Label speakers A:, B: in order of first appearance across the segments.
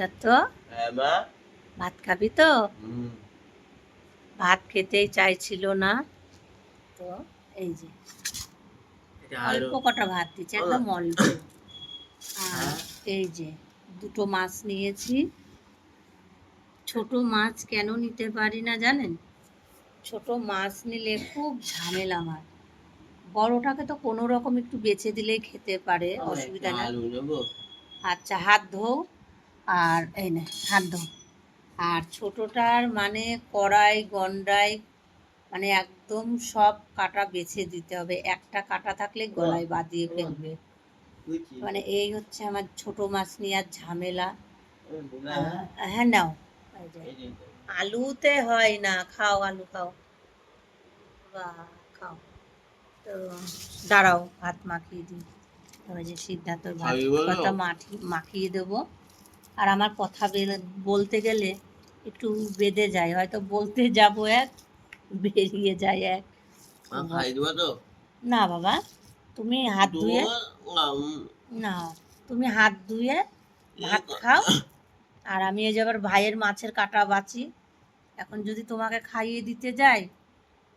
A: সিদ্ধার্থ
B: হ্যাঁ মা।
A: ভাত খাবি তো? ভাত খেতেই চাইছিল না। তো এই যে অল্প কটা ভাত দিচ্ছে একদম অল্প আর
B: হ্যাঁ।
A: এই যে দুটো মাছ নিয়েছি। ছোট মাছ কেন নিতে পারি না জানেন? ছোট মাছ নিলে খুব ঝামেলা আমার বড়টাকে তো কোনো রকম একটু বেছে দিলেই খেতে পারে অসুবিধা নেই। আচ্ছা হাত ধো আর এই না হাত ধো আর ছোটটার মানে কড়াই গন্ডাই মানে একদম সব কাটা বেছে দিতে হবে। একটা কাটা থাকলে গলায় বাঁধিয়ে ফেলবে। মানে এই হচ্ছে আমার ছোট মাছ নেওয়ার ঝামেলা। হ্যাঁ নাও। আলুতে হয় না। খাও আলু খাও। বাহ খাও। তো দাঁড়াও ভাত মাখিয়ে দিই। তবে যে ভাত? কথা মাখিয়ে দেবো। আর আমার কথা বলতে গেলে একটু বেঁধে যায় হয়তো বলতে যাব এক বেরিয়ে যায় এক। না বাবা তুমি হাত ধুয়ে না তুমি হাত ধুয়ে ভাত খাও আর আমি এই যে আবার ভাইয়ের মাছের কাটা বাছি। এখন যদি তোমাকে খাইয়ে দিতে যাই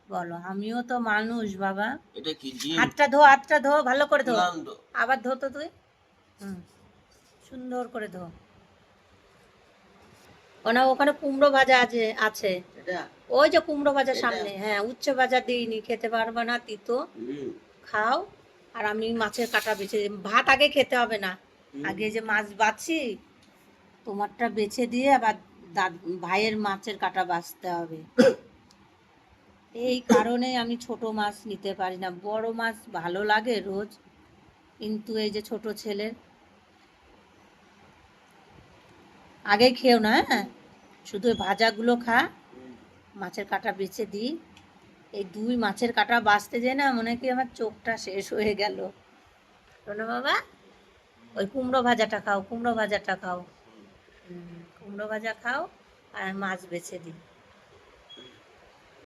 A: বলো আমিও তো মানুষ বাবা। হাতটা ধো হাতটা ধো ভালো করে ধো। আবার ধো তো তুই। হুম সুন্দর করে ধো। ওনা ওখানে কুমড়ো ভাজা আছে আছে। ওই যে কুমড়ো ভাজা সামনে হ্যাঁ উচ্চ ভাজা দিইনি খেতে পারবে না তিতো। খাও আর আমি মাছের কাটা বেছে ভাত আগে খেতে হবে না। আগে যে মাছ বাছি তোমারটা বেছে দিয়ে আবার দাদ ভাইয়ের মাছের কাটা বাছতে হবে। এই কারণে আমি ছোট মাছ নিতে পারি না। বড় মাছ ভালো লাগে রোজ। কিন্তু এই যে ছোট ছেলের আগে খেও না হ্যাঁ? শুধু ভাজাগুলো খা, মাছের কাটা বেছে দিই এই দুই মাছের কাটা বাঁচতে যে না মনে কি আমার চোখটা শেষ হয়ে গেল। শোনো বাবা, ওই কুমড়ো ভাজাটা খাও, কুমড়ো ভাজাটা খাও। কুমড়ো ভাজা খাও আর মাছ বেছে দিই